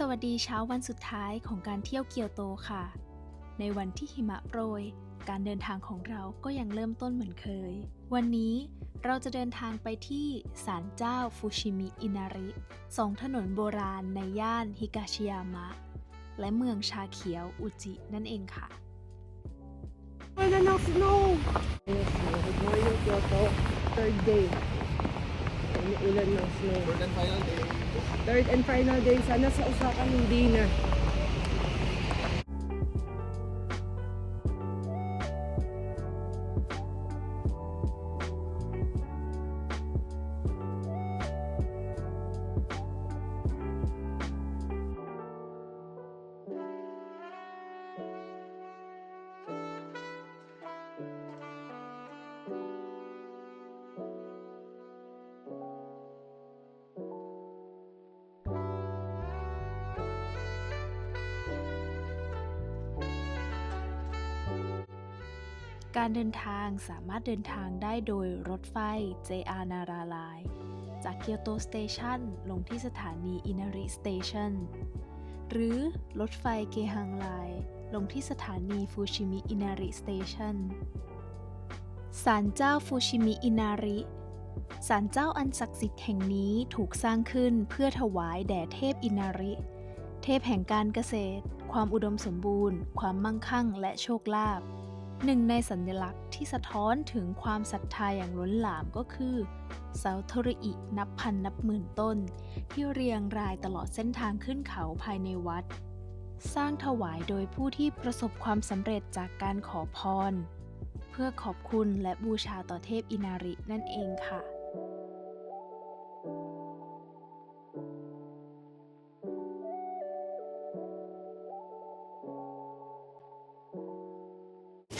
สวัสดีเช้าวันสุดท้ายของการเที่ยวเกียวโตค่ะ ในวันที่หิมะโปรย การเดินทางของเราก็ยังเริ่มต้นเหมือนเคย วันนี้เราจะเดินทางไปที่ศาลเจ้าฟูชิมิอินาริ สองถนนโบราณในย่านฮิกาชิยามะ และเมืองชาเขียวอุจินั่นเองค่ะ Wala ng snow! Yes, good morning Kyoto. Third day. Ulan ng snow. Third and final day. Third and final day. Sana sa Osaka hindi na.. การเดินทางสามารถเดินทางได้โดยรถไฟ JR นาราลายจากเกียวโตสเตชันลงที่สถานีอินาริสเตชันหรือรถไฟเกฮังไลลงที่สถานีฟูชิมิอินาริสเตชันศาลเจ้าฟูชิมิอินาริศาลเจ้าอันศักดิ์สิทธิ์แห่งนี้ถูกสร้างขึ้นเพื่อถวายแด่เทพอินาริ เทพแห่งการเกษตร ความอุดมสมบูรณ์ ความมั่งคั่งและโชคลาภ หนึ่งในสัญลักษณ์ที่สะท้อนถึงความศรัทธาอย่างล้นหลามก็คือเสาโทริอินับพันนับหมื่นต้น ที่เรียงรายตลอดเส้นทางขึ้นเขาภายในวัด สร้างถวายโดยผู้ที่ประสบความสำเร็จจากการขอพร เพื่อขอบคุณและบูชาต่อเทพอินารินั่นเองค่ะ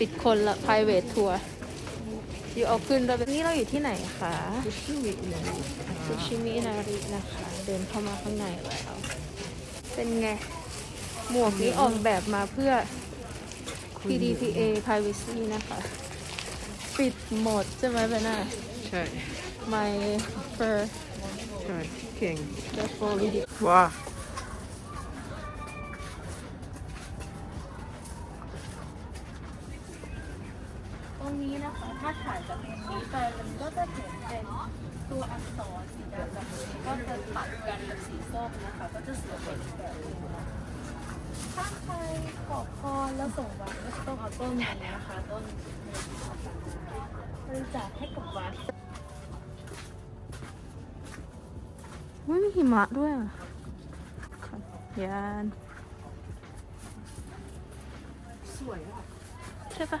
ปิดคนละ private tour อยู่เอาขึ้นด้วยนี่เราอยู่ที่ไหนคะ Fushimi Inari. ซูชิมินารินะคะ เดินเข้ามาข้างในแล้ว เป็นไง หมวกนี้ออกแบบมาเพื่อ PDPA privacy นะคะ ปิดหมดใช่ไหมเบน่าใช่ My fur ใช่เก่ง just for video ว้า ตรงนี้นะคะ ถ้าถ่ายจากตรงนี้ไปมันก็จะเห็นเป็นตัวอักษรสีดำกับสีก็จะตัดกันกับสีส้มนะคะ ก็จะสวยเป็นอีกแบบหนึงนะถ้าใครขอพรแล้วส่งวัดก็จะต้องเอาต้นนี้นะคะต้นบริจาคให้กับวัดไม่มีหิมะด้วยอะยาน สวยอะ ใช่ปะ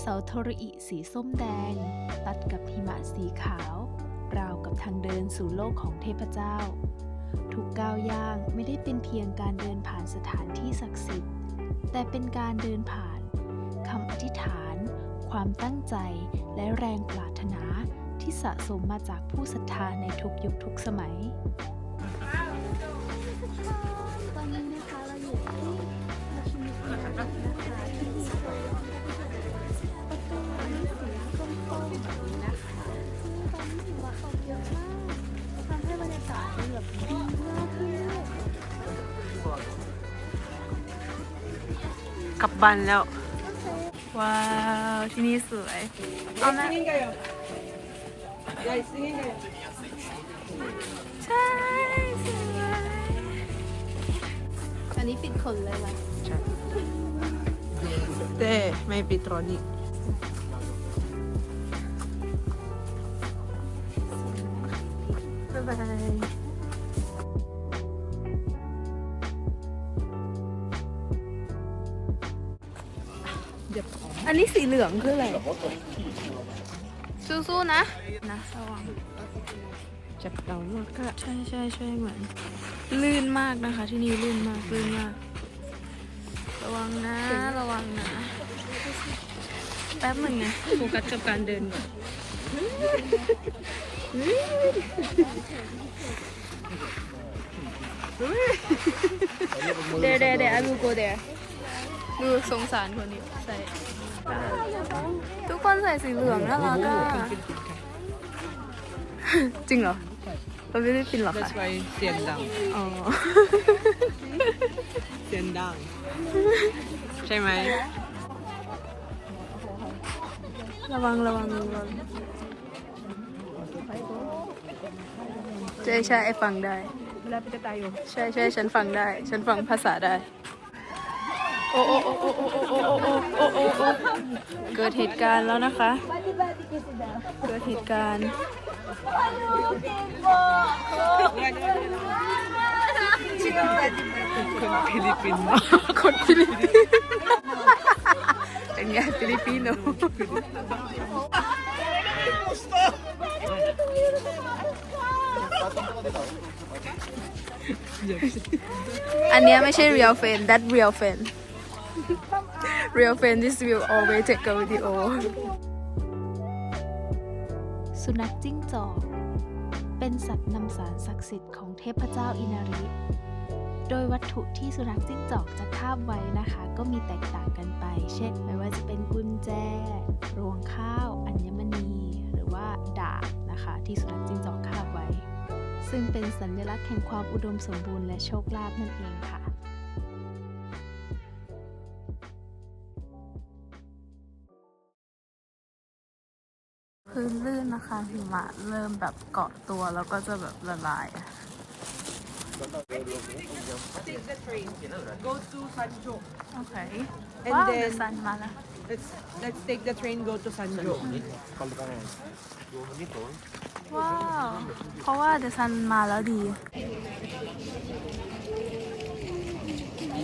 เสาโทรอิสีส้มแดง ตัดกับหิมะสีขาว ราวกับทางเดินสู่โลกของเทพเจ้า ทุกก้าวย่างไม่ได้เป็นเพียงการเดินผ่านสถานที่ศักดิ์สิทธิ์ แต่เป็นการเดินผ่านคำอธิษฐาน ความตั้งใจและแรงปรารถนาที่สะสมมาจากผู้ศรัทธาในทุกยุคทุกสมัย ลับบ้านแล้ว ว้าว ที่นี่สวย เอานะ Singin kayo. Guys, singin kayo. ใช่สวยอันนี้ปิดคนเลยว่ะเต้ไม่ปิดตอนนี้บ๊ายบาย อันนี้สีเหลืองคืออะไร สู้ๆนะ นะระวังใจจับเต่ามากค่ะใช่ใช่ใช่เหมือน ลื่นมากนะคะ ที่นี่ลื่นมากลื่นมาก ระวังนะ ระวังนะ แป๊บหนึ่งนะโฟกัสกับการเดินก่อนเดเดเด I will go there ดูสงสารคนนี้ใส่ ทุกคนใส่สีเหลืองน่ารักอะจริงเหรอเราไม่ได้ฟินหรอคะ That's why เสียงดังอ๋อ เสียงดัง ใช่ไหม ระวังระวังระวังใช่ใช่ไอฟังได้ Malapit na tayo. ใช่ใช่ฉันฟังได้ ฉันฟังภาษาได้ โอ้โอ้โอ้โอ้โอ้โอ้โอ้โอ้โอ้โอ้โอ้เกิดเหตุการณ์แล้วนะคะ เกิดเหตุการณ์คนฟิลิปปินส์คนฟิลิปปินส์เป็นไงฟิลิปปินโนอันนี้ไม่ใช่ real fan that real fan real fan this will always take a video สุนัขจิ้งจอกเป็นสัตว์นำสารศักดิ์สิทธิ์ของเทพเจ้าอินาริ โดยวัตถุที่สุนัขจิ้งจอกจะคาบไว้นะคะ ก็มีแตกต่างกันไป เช่น ไม่ว่าจะเป็นกุญแจ รวงข้าว อัญมณี หรือว่าดาบนะคะ ที่สุนัขจิ้งจอกคาบไว้ ซึ่งเป็นสัญลักษณ์แห่งความอุดมสมบูรณ์และโชคลาภนั่นเองค่ะ พื้นลื่นนะคะหิมะเริ่มแบบเกาะตัวแล้วก็จะแบบละลาย Take the train. Go to Sanjo. โอเค And ว้าว then- เดซันมาแล้ว Let's let's take the train go to Sanjo. ว้าวเพราะว่าเดซันมาแล้วดี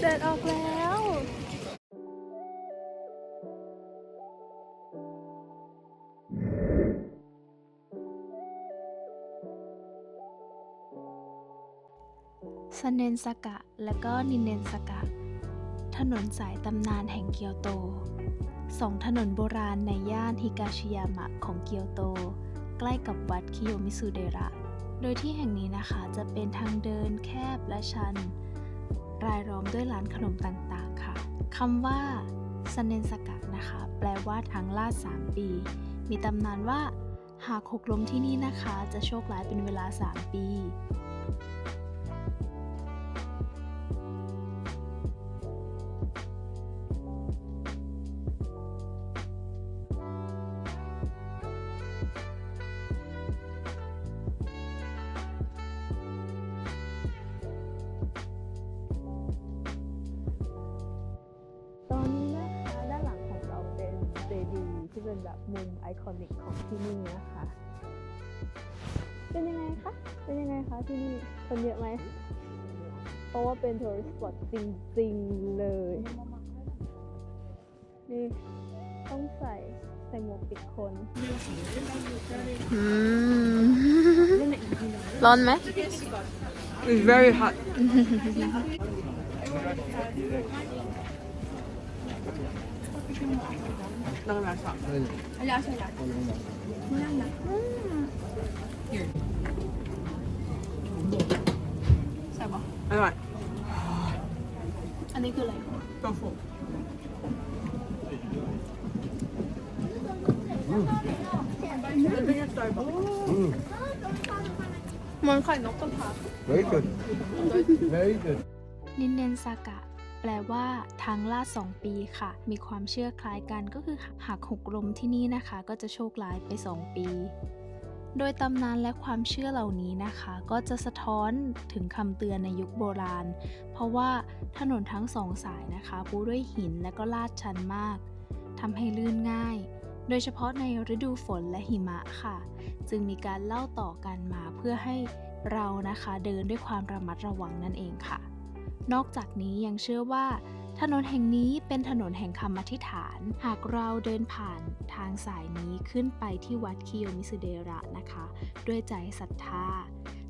เดินออกแล้ว เนนสกะ และก็นินเนนสกะ ถนนสายตำนานแห่งเกียวโตสองถนนโบราณในย่านฮิกาชิยามะของเกียวโต ใกล้กับวัดคิโยมิสุเดระ โดยที่แห่งนี้นะคะจะเป็นทางเดินแคบและชัน รายล้อมด้วยร้านขนมต่างๆค่ะคำว่าซันเนนสกะนะคะ แปลว่าทางลาด3 ปี มีตำนานว่าหากหกล้มที่นี่นะคะ จะโชคร้ายเป็นเวลา 3 ปี แบบมุมไอคอนิกของที่นี่นะคะ เป็นยังไงคะ เป็นยังไงคะที่นี่ คนเยอะไหม เพราะว่าเป็นทัวริสต์สปอตจริงๆเลย นี่ต้องใส่ใส่หมวกปิดคนร้อนไหม It's very hot. 너무 맛있어. 안녕하세요. 몰랐나? Here. Sao bỏ? Đúng rồi. Anh ấy cứ lấy. Tô phụ. Món khỏi nó con thật. Very good. Very good. Nên nên แปลว่าทางลาดสองปีค่ะ มีความเชื่อคล้ายกันก็คือหากหกลมที่นี่นะคะ ก็จะโชคร้ายไป 2 ปี โดยตำนานและความเชื่อเหล่านี้นะคะ ก็จะสะท้อนถึงคำเตือนในยุคโบราณ เพราะว่าถนนทั้งสองสายนะคะปูด้วยหินและก็ลาดชันมากทำให้ลื่นง่ายโดยเฉพาะในฤดูฝนและหิมะค่ะ จึงมีการเล่าต่อกันมาเพื่อให้เรานะคะเดินด้วยความระมัดระวังนั่นเองค่ะ นอกจากนี้ยังเชื่อว่า ถนนแห่งนี้เป็นถนนแห่งคำอธิษฐาน หากเราเดินผ่านทางสายนี้ขึ้นไปที่วัดคิโยมิสุเดระนะคะ ด้วยใจศรัทธา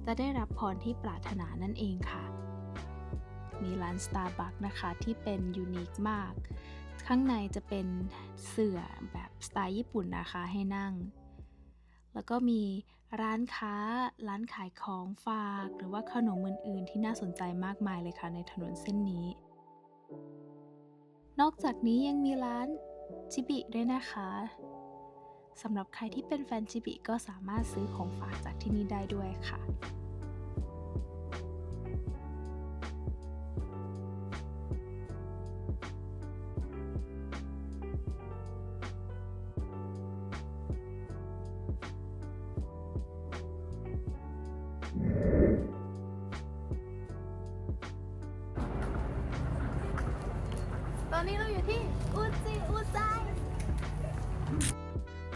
จะได้รับพรที่ปรารถนานั่นเองค่ะ มีร้าน Starbucks นะคะที่เป็นยูนิคมาก ข้างในจะเป็นเสื่อแบบสไตล์ญี่ปุ่นนะคะให้นั่ง แล้วก็มี ร้านค้า ร้านขายของฝาก หรือว่าขนมอื่นๆ ที่น่าสนใจมากมายเลยค่ะในถนนเส้นนี้ นอกจากนี้ยังมีร้านจิบิด้วยนะคะสำหรับใครที่เป็นแฟนจิบิก็สามารถซื้อของฝากจากที่นี่ได้ด้วยค่ะ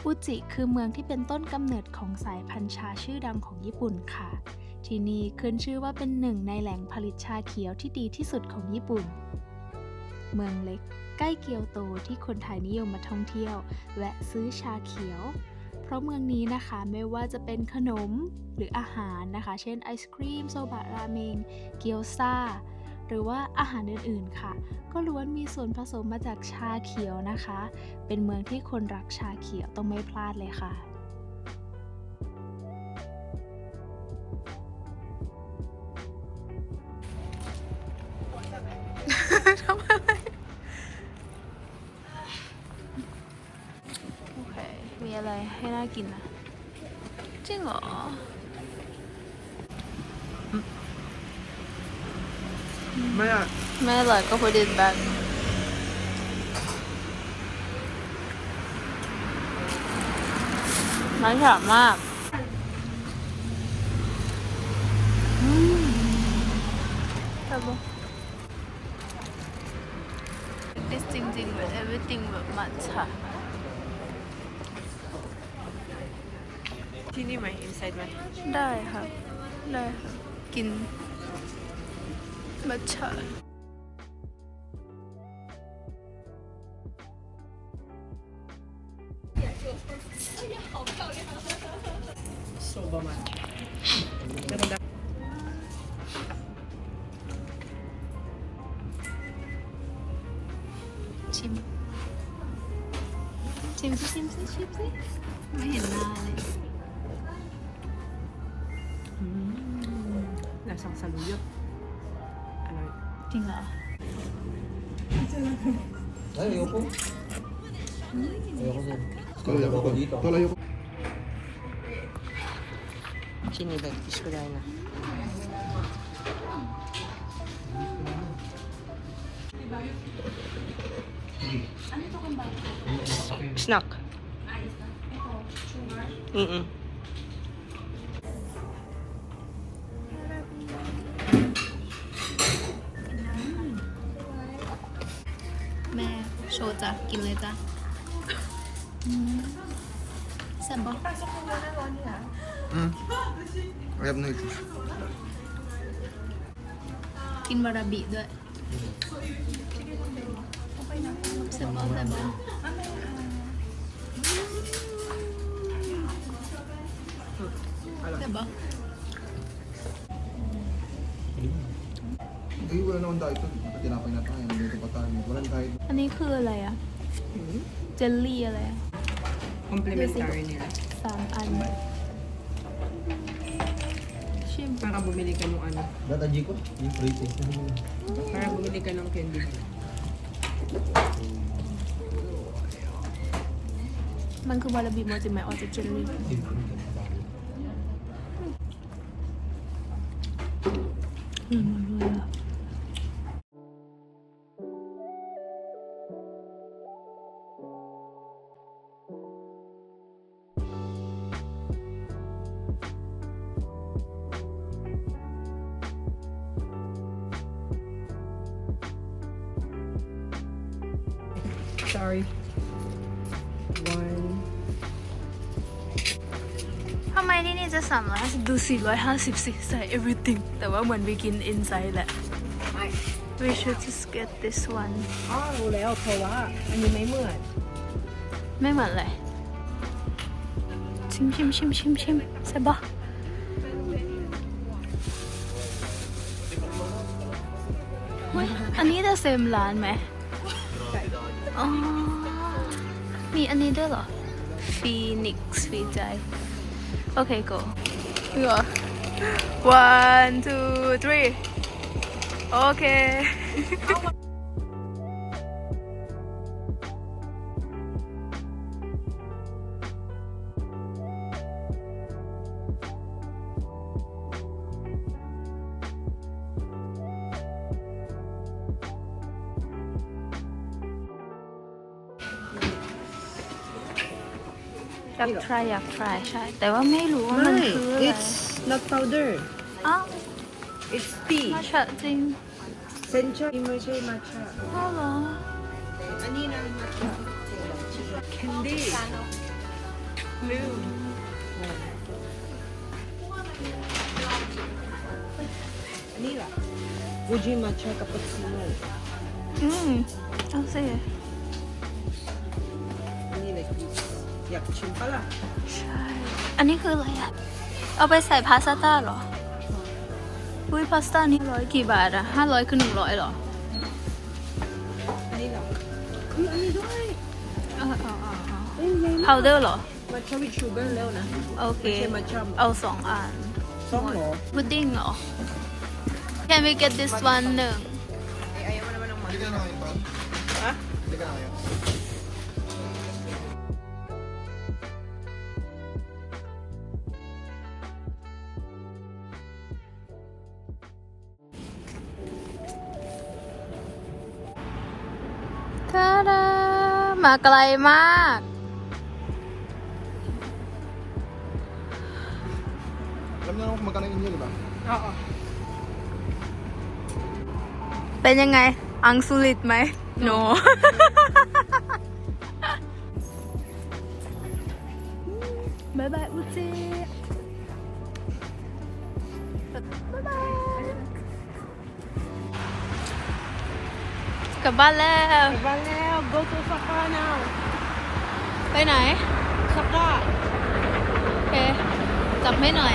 อุจิคือเมืองที่เป็นต้นกำเนิดของสายพันธุ์ชาชื่อดังของญี่ปุ่นค่ะ ที่นี่ขึ้นชื่อว่าเป็นหนึ่งในแหล่งผลิตชาเขียวที่ดีที่สุดของญี่ปุ่น เมืองเล็ก ใกล้เกียวโตที่คนไทยนิยมมาท่องเที่ยว แวะซื้อชาเขียว เพราะเมืองนี้นะคะไม่ว่าจะเป็นขนมหรืออาหารนะคะ เช่นไอศครีม โซบะราเมง เกี๊ยวซ่า หรือว่าอาหารอื่นๆค่ะ ก็ล้วนมีส่วนผสมมาจากชาเขียวนะคะ เป็นเมืองที่คนรักชาเขียวต้องไม่พลาดเลยค่ะ ไม่อร่อยก็ put it back มันฉ่ำมากอืมแต่บอก this จริงๆแบบ everything แบบมัทฉะที่นี่ไหม inside ไหมได้ค่ะ ได้ค่ะ กินมัทฉะ ko ba man? Sim. Sim, sim, sim, sim, sim. Ayan na. Mm. Lasang saluyot. Ano? Tinga. Ay, ayoko. Ayoko sa'yo. Tuloy ako dito. Tuloy ako. 12백 29달러 스낵 응응 mẹ sô chả kim lê chả sầm bò ม่โชว์จ้ะกินเลยจ้ะแซ่บปะ Mm. I have no issues. กินวาราบิด้วยแซ่บปะแซ่บปะแซ่บปะ Eh, wala naman tayo ito. Tinapay na tayo. Nandito pa tayo. Walang tayo. อันนี้คืออะไรอะเจลลี่อะไรอะ complementary nila สามอัน para bumili ka ng ano Data G ko? Yung pretty. para bumili ka ng candy มันคือวาราบิโ450สิใส่ everything แต่ว่าเหมือน begin inside แหละ we should just get this one อ๋อรู้แล้วเพราะว่าอันนี้ไม่เหมือน ไม่เหมือนเลย ชิมชิมชิมชิมชิมใช่ปะอันนี้จะเซมร้านไหมอ๋อ มีอันนี้ด้วยเหรอฟีนิกซ์ฟีใจโอเค go เหรอ one two three โอเค อยาก try อยาก try ใช่ แต่ว่าไม่รู้ว่ามันคืออะไร it's not powder อ้าว it's tea มาชะจริง sencha ไม่ใช่ matcha อ้าวเหรอ อันนี้นะ matcha candy ลืมอันนี้ล่ะ Fuji matcha cappuccino อืม เอาสิ อยากชิมปะล่ะใช่ อันนี้คืออะไรอะเอาไปใส่พาสต้าเหรอ อุ้ยพาสต้านี่ร้อยกี่บาทอะห้าร้อยคือหนึ่งร้อยเหรอ อันนี้เหรออุ๊ยอันนี้ด้วยเออเออเออเออ เอ้ยไงพาวเดอร์เหรอ matcha with sugar แล้วนะ โอเค ไม่ใช่ matcha เอาสองอันต้องเหรอพุดดิ้งเหรอ Can we get this one หนึ่ง Eh, ayaw mo naman ng Hindi matcha. ka na ngayon, Pan? Ha? Hindi ka na ngayon. มาไกลมาก Alam niyo naman kung magkano inyo, di ba? Oo. เป็นยังไง อังสุลิตไหมโน บายบายอุจิบายบายกลับบ้านแล้ว Diba now? Go to Saka now. ไปไหน Saka. โอเค จับให้หน่อย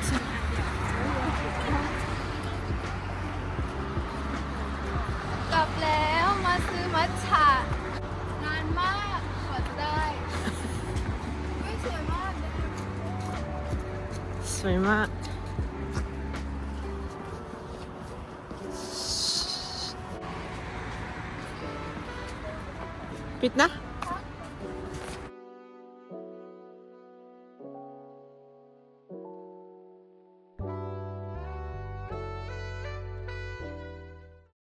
Ay. สวยมาก ปิดนะ